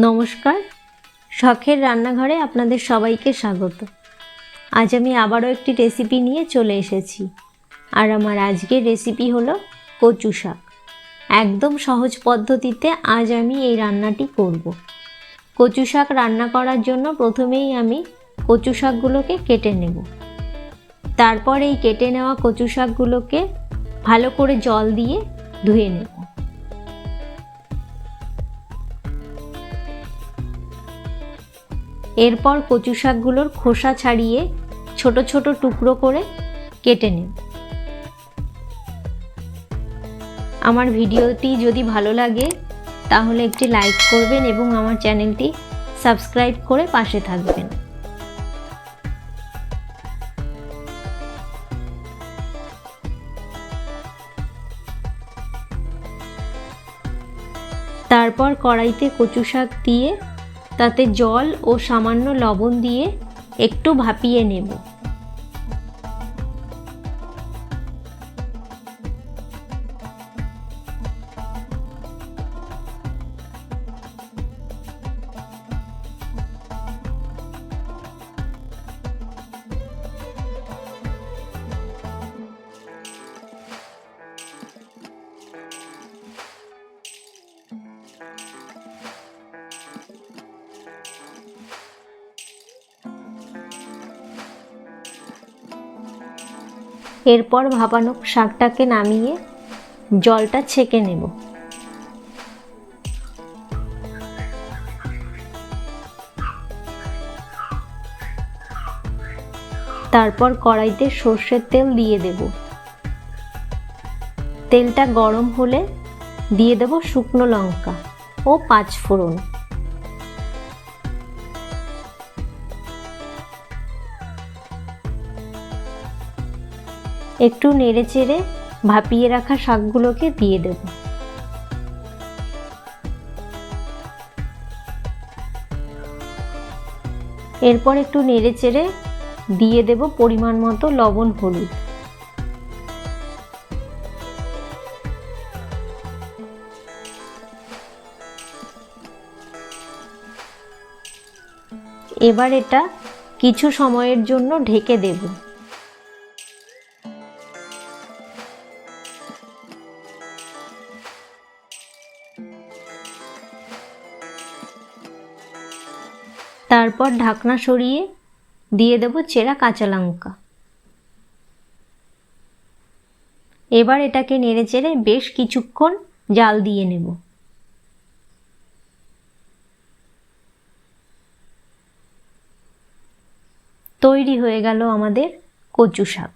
নমস্কার। শখের রান্নাঘরে আপনাদের সবাইকে স্বাগত। আজ আমি আবারও একটি রেসিপি নিয়ে চলে এসেছি। আর আমার আজকের রেসিপি হলো কচু শাক। একদম সহজ পদ্ধতিতে আজ আমি এই রান্নাটি করব। কচু শাক রান্না করার জন্য প্রথমেই আমি কচু শাকগুলোকে কেটে নেব। তারপর এই কেটে নেওয়া কচু শাকগুলোকে ভালো করে জল দিয়ে ধুয়ে নেব। এরপর কচু শাকগুলোর খোসা ছাড়িয়ে ছোট ছোট টুকরো করে কেটে নেব আমার ভিডিওটি যদি ভালো লাগে, তাহলে একটি লাইক করবেন এবং আমার চ্যানেলটি সাবস্ক্রাইব করে পাশে থাকবেন। তারপর কড়াইতে কচু শাক দিয়ে তাতে জল ও সামান্য লবণ দিয়ে একটু ভাপিয়ে নেব। এরপর ভাপানো শাকটাকে নামিয়ে জলটা ছেঁকে নেব। তারপর কড়াইতে সর্ষের তেল দিয়ে দেব। তেলটা গরম হলে দিয়ে দেব শুকনো লঙ্কা ও পাঁচ ফোড়ন। একটু নেড়ে চেড়ে ভাপিয়ে রাখা শাকগুলোকে দিয়ে দেব। এরপর একটু নেড়ে চেড়ে দিয়ে দেব পরিমাণ মতো লবণ, হলুদ। এবার এটা কিছু সময়ের জন্য ঢেকে দেবো। তারপর ঢাকনা সরিয়ে দিয়ে দেব চেরা কাঁচা লঙ্কা। এবার এটাকে নেড়ে চেড়ে বেশ কিছুক্ষণ জাল দিয়ে নেব। তৈরি হয়ে গেল আমাদের কচু শাক।